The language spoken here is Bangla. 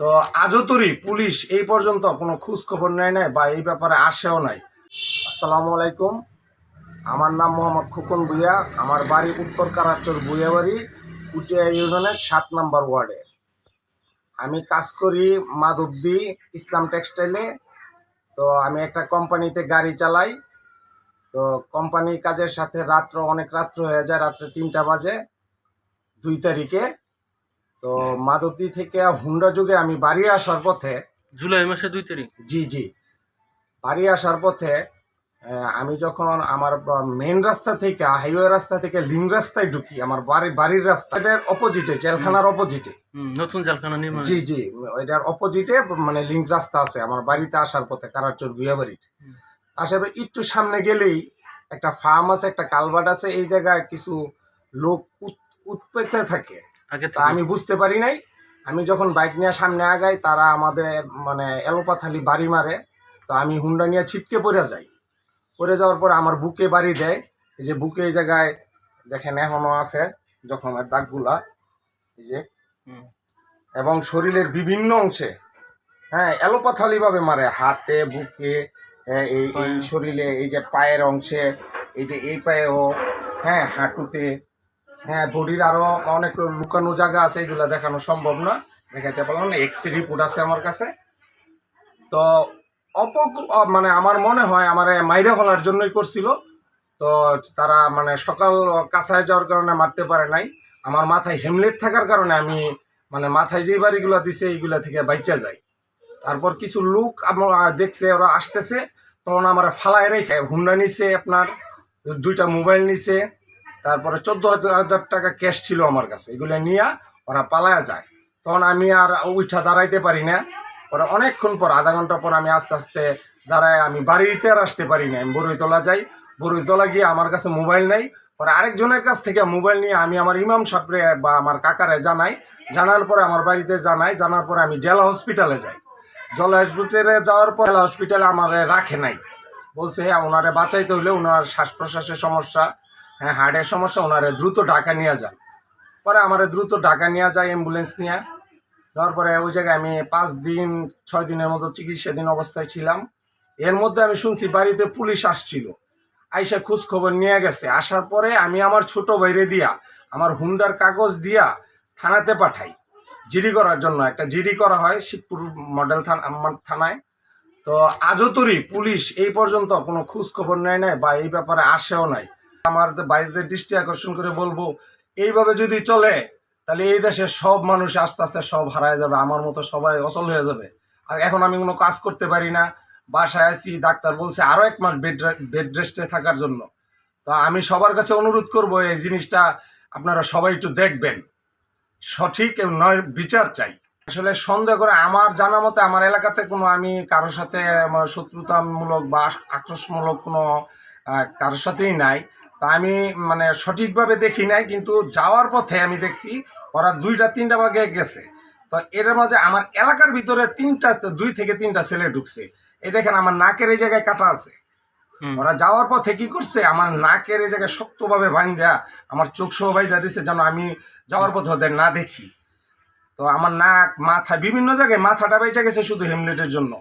তো আজও পুলিশ এই পর্যন্ত কোনো খোঁজ খবর নেয় নাই বা এই ব্যাপারে আসেও নাই। আসসালামু আলাইকুম। আমার নাম মোহাম্মদ খোকন ভুইয়া। আমার বাড়ি উত্তর কারাচর ভুইয়া বাড়ি উটিয়া ইউনিয়নের সাত নম্বর ওয়ার্ডে। আমি কাজ করি মাধবদি ইসলাম টেক্সটাইলে। তো আমি একটা কোম্পানিতে গাড়ি চালাই। তো কোম্পানির কাজের সাথে রাত্র অনেক রাত্র হয়ে যায়, রাত্রে তিনটা বাজে দুই তারিখে। তো মাধবদি থেকে হুন্ডা যুগে আমি বাড়ি আসার পথে জুলাই মাসে দুই তারিখ। জি জি বাড়ি আসার পথে আমি যখন আমার মেন রাস্তা থেকে হাইওয়ে রাস্তা থেকে লিং রাস্তায় ঢুকি আমার বাড়ি বাড়ির রাস্তা এটার অপোজিটে জেলখানার অপোজিটে নতুন জালখানা নির্মাণ। জি জি এটার অপোজিটে মানে লিঙ্ক রাস্তা আছে আমার বাড়িতে আসার পথে কারাচোর বিয়া বাড়ির হুম। আসার পরে একটু সামনে গেলেই একটা ফার্ম আছে একটা কালভার্ট আছে এই জায়গায় কিছু লোক উৎ- উৎপেতে থাকে। আগে তা আমি বুঝতে পারি নাই। আমি যখন বাইক নিয়ে সামনে আগাই তারা আমাদের মানে এলোপাথালি বাড়ি মারে তো আমি হুন্ডা নিয়ে ছিটকে পড়ে যাই। পড়ে যাওয়ার পর আমার বুকে বাড়ি দেয়। এই যে বুকে এই জায়গায় দেখেন এখনও আছে জখমের দাগগুলা। এই যে। এবং শরীরের বিভিন্ন অংশে হ্যাঁ এলোপাথালি ভাবে মারে। হাতে বুকে হ্যাঁ, এই এই শরীরে এই যে পায়ের অংশে এই যে এই পায়েও হ্যাঁ হাঁটুতে হ্যাঁ বডির আরও অনেক লুকানো জায়গা আছে, এগুলো দেখানো সম্ভব না। দেখাতে পারলাম না এক্স রিপোর্ট আছে আমার কাছে। তো অপ মানে আমার মনে হয় আমার মাইরা ফেলার জন্যই করছিল। তো তারা মানে সকাল কাছায় যাওয়ার কারণে মারতে পারে নাই। আমার মাথায় হেমলেট থাকার কারণে আমি মানে মাথায় যে বাড়িগুলো দিছে, এইগুলা থেকে বাইচা যায়। তারপর কিছু লোক আমার দেখছে, ওরা আসতেছে। তখন আমার ফালায় রেখে হুন্ডা নিছে আপনার, দুইটা মোবাইল নিছে। তারপরে চোদ্দ হাজার টাকা ক্যাশ ছিল আমার কাছে। এগুলো নিয়ে ওরা পালায়া যায়। তখন আমি আর উঠা দাঁড়াইতে পারি না। ওরা অনেকক্ষণ পর, আধা ঘণ্টা পর আমি আস্তে আস্তে দাঁড়ায় আমি বাড়িতে আর আসতে পারি না। আমি বরৈতলা যাই। বরৈতলা গিয়ে আমার কাছে মোবাইল নেই। পরে আরেকজনের কাছ থেকে মোবাইল নিয়ে আমি আমার ইমাম সাপরে বা আমার কাকারে জানাই। জানার পরে আমার বাড়িতে জানাই। জানার পরে আমি জেলা হসপিটালে যাই। জেলা হসপিটালে যাওয়ার পর জেলা হসপিটালে আমার রাখে নাই। বলছে হ্যাঁ ওনারে বাঁচাইতে হইলে ওনার শ্বাস প্রশ্বাসের সমস্যা। হ্যাঁ হার্টের সমস্যা, ওনারে দ্রুত ঢাকা নিয়ে যান। পরে আমার দ্রুত ঢাকা নিয়ে যায়, অ্যাম্বুলেন্স নিয়ে। যাওয়ার পরে ওই জায়গায় আমি পাঁচ দিন, ছয় দিনের মতো চিকিৎসাধীন অবস্থায় ছিলাম। এর মধ্যে আমি শুনছি বাড়িতে পুলিশ আসছিল। আইসা খোঁজ খবর নিয়ে গেছে। আসার পরে আমি আমার ছোট বাইরে দিয়া, আমার হুন্ডার কাগজ দিয়া থানাতে পাঠাই। জিডি করার জন্য। একটা জিডি করা হয় শিবপুর মডেল থানা থানায়। তো আজও তরি পুলিশ এই পর্যন্ত কোনো খোঁজ খবর নেয় নাই বা এই ব্যাপারে আসেও নাই। আমার বাড়িতে দৃষ্টি আকর্ষণ করে বলব, এইভাবে যদি চলে, তাহলে এই দেশে সব মানুষ আস্তে আস্তে সব হারায় যাবে, আমার মতো সবাই অচল হয়ে যাবে। আর এখন আমি কোনো কাজ করতে পারি না, বাসায় আছি, ডাক্তার বলছে আরও এক মাস বেড বেড রেস্টে থাকার জন্য। তো আমি সবার কাছে অনুরোধ করব, এই জিনিসটা আপনারা সবাই একটু দেখবেন। সঠিক নয়, বিচার চাই। আসলে সন্দেহ করে আমার জানা মতে আমার এলাকাতে কোনো আমি কারোর সাথে শত্রুতামূলক বা আক্রোশমূলক কোনো কারোর সাথেই নাই। তা আমি মানে সঠিকভাবে দেখি নাই কিন্তু যাওয়ার পথে আমি দেখছি ওরা দুইটা তিনটা ভাগে গেছে। তো এর মাঝে আমার এলাকার ভিতরে তিনটা দুই থেকে তিনটা ছেলে ঢুকছে। এই দেখেন আমার নাকের এই জায়গায় কাটা আছে। ওরা যাওয়ার পথে কি করছে? আমার নাকের এই জায়গায় শক্তভাবে ভাঙ দেয়া আমার চোখ সহ বাইদা দিছে যেন আমি যাওয়ার পথে ওদের না দেখি। তো আমার নাক মাথা বিভিন্ন জায়গায় মাথাটা বেঁচে গেছে শুধু হেমলেটের জন্য।